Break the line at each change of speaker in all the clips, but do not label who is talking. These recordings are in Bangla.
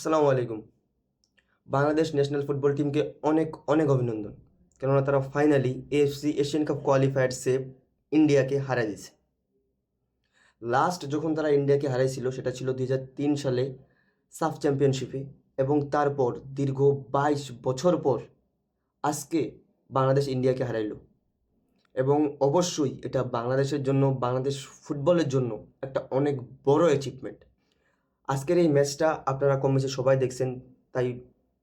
আসসালামু আলাইকুম। বাংলাদেশ ন্যাশনাল ফুটবল টিমকে অনেক অনেক অভিনন্দন, কেননা তারা finally AFC Asian cup qualifier save ইন্ডিয়াকে হারাই দিয়েছে। লাস্ট যখন তারা ইন্ডিয়াকে হারাইছিল, সেটা ছিল দুই তিন সালে সাফ চ্যাম্পিয়নশিপে এবং তারপর দীর্ঘ বাইশ বছর পর আজকে বাংলাদেশ ইন্ডিয়াকে হারাইলো। এবং অবশ্যই এটা বাংলাদেশের জন্য, বাংলাদেশ ফুটবলের জন্য একটা অনেক বড় অ্যাচিভমেন্ট আজকের এই ম্যাচটা আপনারা কম বেশি সবাই দেখছেন, তাই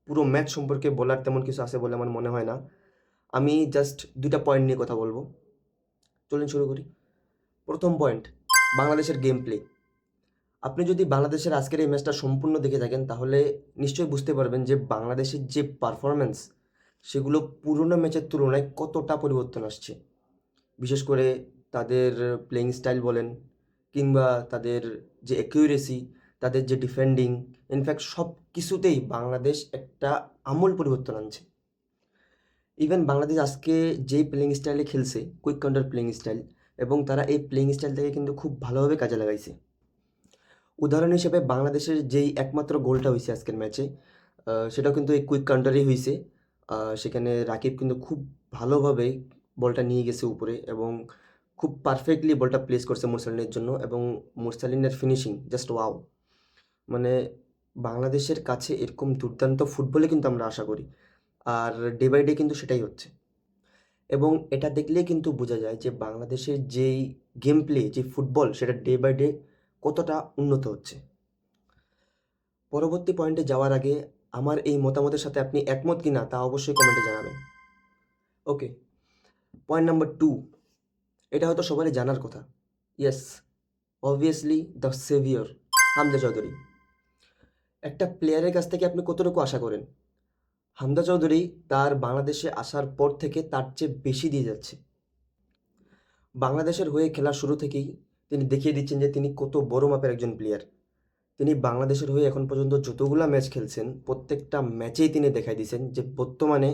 পুরো ম্যাচ সম্পর্কে বলার তেমন কিছু আছে বলে আমার মনে হয় না। আমি জাস্ট দুইটা পয়েন্ট নিয়ে কথা বলব। চলুন শুরু করি। প্রথম পয়েন্ট বাংলাদেশের গেম প্লে আপনি যদি বাংলাদেশের আজকের এই ম্যাচটা সম্পূর্ণ দেখে থাকেন, তাহলে নিশ্চয়ই বুঝতে পারবেন যে বাংলাদেশের যে পারফরমেন্স সেগুলো পুরনো ম্যাচের তুলনায় কতটা পরিবর্তন আসছে। বিশেষ করে তাদের প্লেয়িং স্টাইল বলেন, কিংবা তাদের যে অ্যাকিউরেসি তাদের যে ডিফেন্ডিং ইনফ্যাক্ট সব কিছুতেই বাংলাদেশ একটা আমূল পরিবর্তন আনছে। ইভেন বাংলাদেশ আজকে যেই প্লেয়িং স্টাইলে খেলছে কুইক কাউন্টার প্লেয়িং স্টাইল এবং তারা এই প্লেয়িং স্টাইলটাকে কিন্তু খুব ভালোভাবে কাজে লাগাইছে। উদাহরণ হিসেবে বাংলাদেশের যেই একমাত্র গোলটা হয়েছে আজকের ম্যাচে সেটাও কিন্তু এই কুইক কাউন্টারেই হয়েছে সেখানে রাকিব কিন্তু খুব ভালোভাবে বলটা নিয়ে গেছে উপরে এবং খুব পারফেক্টলি বলটা প্লেস করছে মুরসালিনের জন্য এবং মুরসালিনের ফিনিশিং জাস্ট ওয়াও মানে বাংলাদেশের কাছে এরকম দুর্দান্ত ফুটবলে কিন্তু আমরা আশা করি। আর ডে বাই ডে কিন্তু সেটাই হচ্ছে। এবং এটা দেখলেই কিন্তু বোঝা যায় যে বাংলাদেশের যেই গেম প্লে যে ফুটবল, সেটা ডে বাই ডে কতটা উন্নত হচ্ছে। পরবর্তী পয়েন্টে যাওয়ার আগে আমার এই মতামতের সাথে আপনি একমত কি না তা অবশ্যই কমেন্টে জানাবেন। ওকে পয়েন্ট নাম্বার টু এটা হয়তো সবারই জানার কথা। Yes obviously the saviour Hamda Chowdhury. একটা প্লেয়ারের কাছ থেকে আপনি কতটুকু আশা করেন? হামদা চৌধুরী তার বাংলাদেশে আসার পর থেকে তার চেয়ে বেশি দিয়ে যাচ্ছে। বাংলাদেশের হয়ে খেলা শুরু থেকেই তিনি দেখিয়ে দিচ্ছেন যে তিনি কত বড় মাপের একজন প্লেয়ার তিনি বাংলাদেশের হয়ে এখন পর্যন্ত যতগুলা ম্যাচ খেলছেন, প্রত্যেকটা ম্যাচেই তিনি দেখাই দিয়েছেন যে বর্তমানে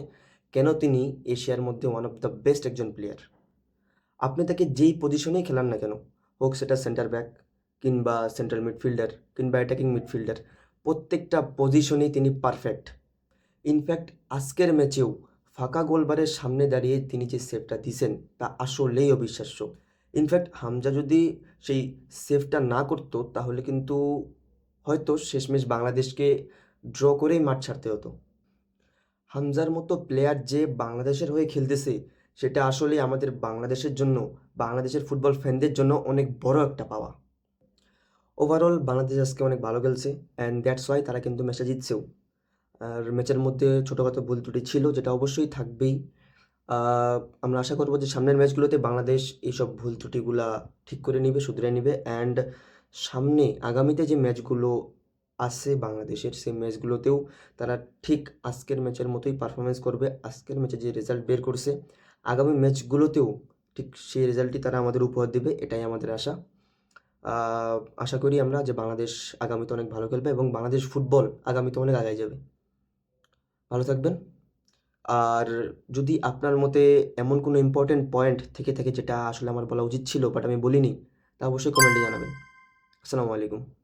কেন তিনি এশিয়ার মধ্যে ওয়ান অফ দ্য বেস্ট একজন প্লেয়ার আপনি তাকে যেই পজিশনেই খেলান না কেন, হোক সেটা সেন্টার ব্যাক কিংবা সেন্ট্রাল মিডফিল্ডার কিংবা অ্যাটাকিং মিডফিল্ডার প্রত্যেকটা পজিশনেই তিনি পারফেক্ট ইনফ্যাক্ট আজকের ম্যাচেও ফাঁকা গোলবারের সামনে দাঁড়িয়ে তিনি যে সেভটা দিছেন, তা আসলেই অবিশ্বাস্য। ইনফ্যাক্ট হামজা যদি সেই সেভটা না করতো, তাহলে কিন্তু হয়তো শেষমেশ বাংলাদেশকে ড্র করেই মাঠ ছাড়তে হতো। হামজার মতো প্লেয়ার যে বাংলাদেশের হয়ে খেলতেছে, সেটা আসলে আমাদের বাংলাদেশের জন্য, বাংলাদেশের ফুটবল ফ্যানদের জন্য অনেক বড় একটা পাওয়া। ওভারঅল বাংলাদেশ আজকে অনেক ভালো খেলছে অ্যান্ড দ্যাটস ওয়াই তারা কিন্তু ম্যাচটা জিতছেও। আর ম্যাচের মধ্যে ছোটোখাটো ভুল ত্রুটি ছিল, যেটা অবশ্যই থাকবেই। আমরা আশা করব যে সামনের ম্যাচগুলোতে বাংলাদেশ এইসব ভুল ত্রুটিগুলা ঠিক করে নিবে, শুধরে নিবে অ্যান্ড সামনে আগামীতে যে ম্যাচগুলো আছে বাংলাদেশের, সেই ম্যাচগুলোতেও তারা ঠিক আজকের ম্যাচের মতোই পারফরমেন্স করবে, আজকের ম্যাচে যে রেজাল্ট বের করছে, আগামী ম্যাচগুলোতেও ঠিক সেই রেজাল্টটি তারা আমাদের উপহার দেবে, এটাই আমাদের আশা। আশা করি আমরা যে বাংলাদেশ আগামীতে অনেক ভালো খেলবে এবং বাংলাদেশ ফুটবল আগামীতে অনেক আগায় যাবে। ভালো থাকবেন। আর যদি আপনার মতে এমন কোনো ইম্পর্টেন্ট পয়েন্ট থেকে থাকে যেটা আসলে আমার বলা উচিত ছিল বাট আমি বলিনি, তা অবশ্যই কমেন্টে জানাবেন। আসসালামু আলাইকুম।